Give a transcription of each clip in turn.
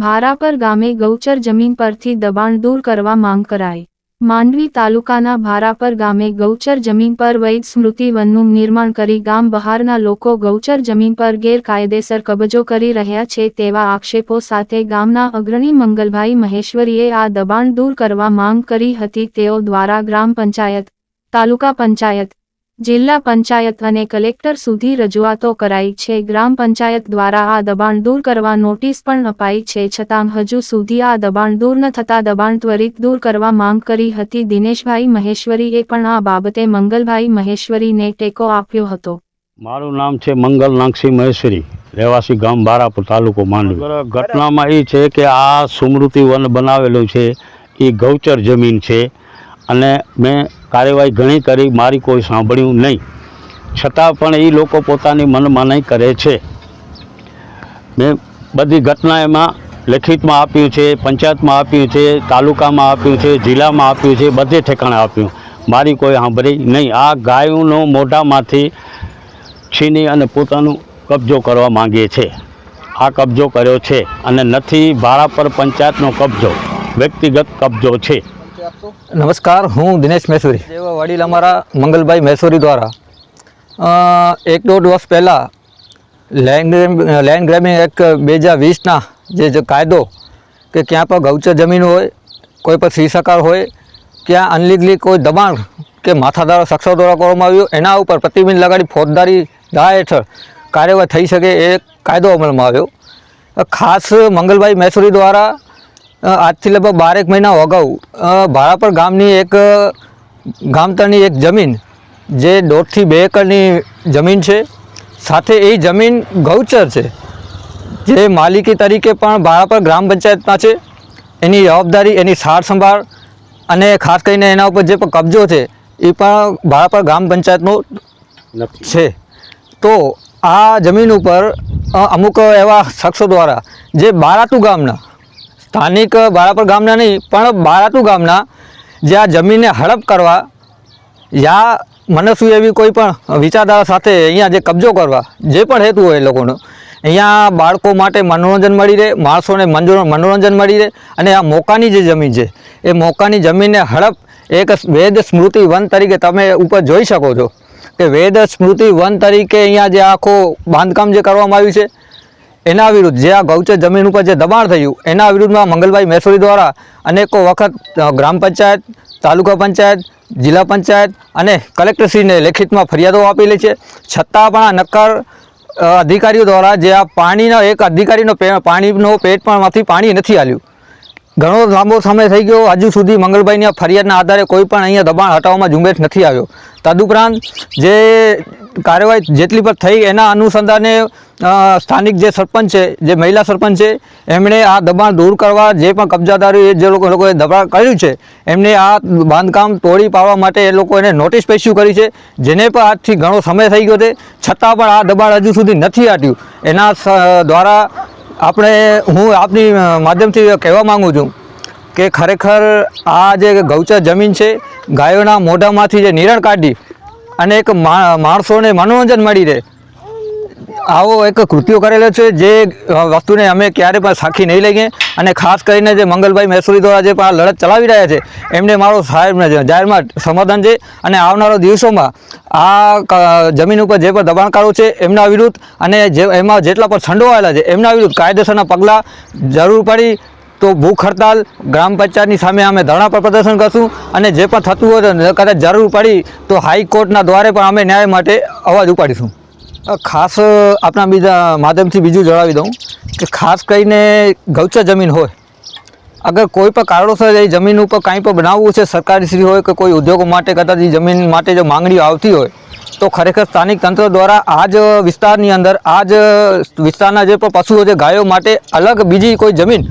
ભારાપર ગામે ગૌચર જમીન પરથી દબાણ દૂર કરવા માંગ કરાઈ. માંડવી તાલુકાના ભારાપર ગામે ગૌચર જમીન પર વૈદ સ્મૃતિ વનનું નિર્માણ કરી ગામ બહારના લોકો ગૌચર જમીન પર ગેરકાયદેસર કબજો કરી રહ્યા છે તેવા આક્ષેપો સાથે ગામના અગ્રણી મંગલભાઈ મહેશ્વરીએ આ દબાણ દૂર કરવા માંગ કરી હતી. તેઓ દ્વારા ગ્રામ પંચાયત, તાલુકા પંચાયત જિલ્લા પંચાયત અને કલેક્ટર સુધી રજૂઆતો કરાઈ છે. ગ્રામ પંચાયત દ્વારા આ દબાણ દૂર કરવા નોટિસ પણ અપાઈ છે. છતાં હજુ સુધી આ દબાણ દૂર ન થતા દબાણ ત્વરિત દૂર કરવા માંગ કરી હતી. દિનેશભાઈ મહેશ્વરીએ પણ આ બાબતે મંગલભાઈ મહેશ્વરીને ટેકો આપ્યો હતો. મારું નામ છે મંગલ નાગસિંહ મહેશ્વરી. રહેવાસી ગામ બારાપુર તાલુકો માંડવી. ઘટનામાં એ છે કે આ સુમૃતિ વન બનાવેલું છે. એ ગૌચર જમીન છે. અને મેં કાર્યવાહી ઘણી કરી, મારી કોઈ સાંભળ્યું નહીં. છતાં પણ એ લોકો પોતાની મનમાનાઈ કરે છે. મેં બધી ઘટના એમાં લેખિતમાં આપ્યું છે, પંચાયતમાં આપ્યું છે, તાલુકામાં આપ્યું છે, જિલ્લામાં આપ્યું છે, બધે ઠેકાણે આપ્યું. મારી કોઈ સાંભળી નહીં. આ ગાયોનો મોઢામાંથી છીની અને પોતાનું કબજો કરવા માંગે છે. આ કબજો કર્યો છે અને નથી ભાડા પર પંચાયતનો કબજો, વ્યક્તિગત કબજો છે. નમસ્કાર હું દિનેશ મૈસુરી. જેવા વડીલ અમારા મંગલભાઈ મૈસુરી દ્વારા એક દોઢ વર્ષ પહેલાં લેન્ડ લેન્ડ ગ્રેબિંગ એક બે હજાર વીસના જે જે કાયદો કે ક્યાં પણ ગૌચર જમીન હોય કોઈ પણ સીસકાર હોય ક્યાં અનલીગલી કોઈ દબાણ કે માથાદારો શખ્સો દ્વારા કરવામાં આવ્યું એના ઉપર પ્રતિબંધ લગાડી ફોજદારી ધારા હેઠળ કાર્યવાહી થઈ શકે એ કાયદો અમલમાં આવ્યો. ખાસ મંગલભાઈ મૈસુરી દ્વારા આજથી લગભગ બારેક મહિના અગાઉ ભારાપર ગામની એક ગામતરની એક જમીન જે દોઢથી બે એકરની જમીન છે સાથે એ જમીન ગૌચર છે જે માલિકી તરીકે પણ ભારાપર ગ્રામ પંચાયતમાં છે એની જવાબદારી એની સાર સંભાળ અને ખાસ કરીને એના ઉપર જે પણ કબજો છે એ પણ ભારાપર ગ્રામ પંચાયતનો છે. તો આ જમીન ઉપર અમુક એવા શખ્સો દ્વારા જે બારાતુ ગામના સ્થાનિક બારાપર ગામના નહીં, પણ બારાતુ ગામના જે આ જમીનને હડપ કરવા યા મનસુ એવી કોઈ પણ વિચારધારા સાથે અહીંયા જે કબજો કરવા, જે પણ હેતુ હોય એ લોકોનો, અહીંયા બાળકો માટે મનોરંજન મળી રહે, માણસોને મનોરંજન મળી રહે અને આ મોકાની જે જમીન છે, એ મોકાની જમીનને હડપ એક વેદ સ્મૃતિ વન તરીકે તમે ઉપર જોઈ શકો છો કે વેદ સ્મૃતિ વન તરીકે અહીંયા જે આખો બાંધકામ જે કરવામાં આવ્યું છે એના વિરુદ્ધ જે આ ગૌચર જમીન ઉપર જે દબાણ થયું, એના વિરુદ્ધમાં મંગલભાઈ મહેશ્વરી દ્વારા અનેકો વખત ગ્રામ પંચાયત, તાલુકા પંચાયત, જિલ્લા પંચાયત અને કલેક્ટરશ્રીને લેખિતમાં ફરિયાદો આપેલી છે. છતાં પણ આ નક્કર અધિકારીઓ દ્વારા જે આ પાણીનો, એક અધિકારીનો પાણીનો પેટ પણ માંથી પાણી નથી આવ્યું ઘણો લાંબો સમય થઈ ગયો, હજુ સુધી મંગલભાઈની ફરિયાદના આધારે કોઈ પણ અહીંયા દબાણ હટાવવામાં ઝુંબેશ નથી આવ્યો. તદુપરાંત જે કાર્યવાહી જેટલી પણ થઈ એના અનુસંધાને સ્થાનિક જે સરપંચ છે, જે મહિલા સરપંચ છે, એમણે આ દબાણ દૂર કરવા જે પણ કબજાદારી જે લોકો લોકોએ દબાણ કર્યું છે એમને આ બાંધકામ તોડી પાડવા માટે એ લોકો એને નોટિસ પેશ્યુ કરી છે, જેને પણ આજથી ઘણો સમય થઈ ગયો છે, છતાં પણ આ દબાણ હજુ સુધી નથી હટ્યું. એના દ્વારા આપણે, હું આપની માધ્યમથી કહેવા માગું છું કે ખરેખર આ જે ગૌચર જમીન છે, ગાયોના મોઢામાંથી જે નિરણ કાઢી અને એક માણસોને મનોરંજન મળી રહે. આવો એક કૃત્યો કરેલો છે જે વસ્તુને અમે ક્યારે પણ સાખી નહીં લઈએ અને ખાસ કરીને જે મંગલભાઈ મહેસુરી દ્વારા જે આ લડત ચલાવી રહ્યા છે, એમને મારો સાહેબને જાહેરમાં સમાધાન છે અને આવનારા દિવસોમાં આ જમીન ઉપર જે પણ દબાણકારો છે, એમના વિરુદ્ધ અને જે, એમાં જેટલા પણ સંડોવાયેલા છે, એમના વિરુદ્ધ કાયદેસરના પગલાં જરૂર પડી તો ભૂખ હડતાલ ગ્રામ પંચાયતની સામે અમે ધરણા પર પ્રદર્શન કરશું અને જે પણ થતું હોય તો કદાચ જરૂર પડી તો હાઈકોર્ટના દ્વારે પણ અમે ન્યાય માટે અવાજ ઉપાડીશું. ખાસ આપણા બીજા માધ્યમથી બીજું જણાવી દઉં કે ખાસ કરીને ગૌચર જમીન હોય. અગર કોઈ પણ કારણોસર એ જમીન ઉપર કાંઈ પણ બનાવવું છે સરકારી શ્રી હોય કે કોઈ ઉદ્યોગો માટે કદાચ એ જમીન માટે જો માંગણીઓ આવતી હોય, તો ખરેખર સ્થાનિક તંત્ર દ્વારા આ જ વિસ્તારની અંદર આ જ વિસ્તારના જે પણ પશુઓ છે ગાયો માટે અલગ બીજી કોઈ જમીન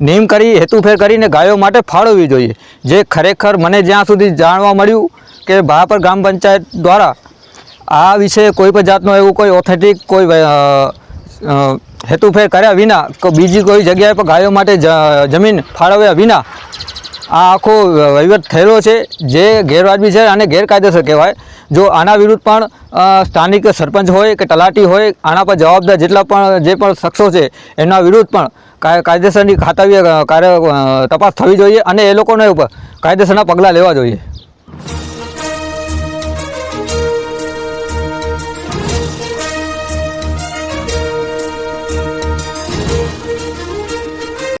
નિયમ કરી હેતુફેર કરીને ગાયો માટે ફાળવવી જોઈએ. જે ખરેખર મને જ્યાં સુધી જાણવા મળ્યું કે ભાપર ગ્રામ પંચાયત દ્વારા આ વિશે કોઈ પણ જાતનો એવું કોઈ ઓથેન્ટિક કોઈ હેતુફેર કર્યા વિના બીજી કોઈ જગ્યાએ પણ ગાયો માટે જમીન ફાળવ્યા વિના આ આખો વહીવટ થયેલો છે, જે ગેરવાજબી છે અને ગેરકાયદેસર કહેવાય. જો આના વિરુદ્ધ પણ સ્થાનિક સરપંચ હોય કે તલાટી હોય, આના પર જવાબદાર જેટલા પણ જે પણ શખ્સો છે એમના વિરુદ્ધ પણ કાયદેસરની ખાતાવી કાર્ય તપાસ થવી જોઈએ અને એ લોકોને કાયદેસરના પગલાં લેવા જોઈએ.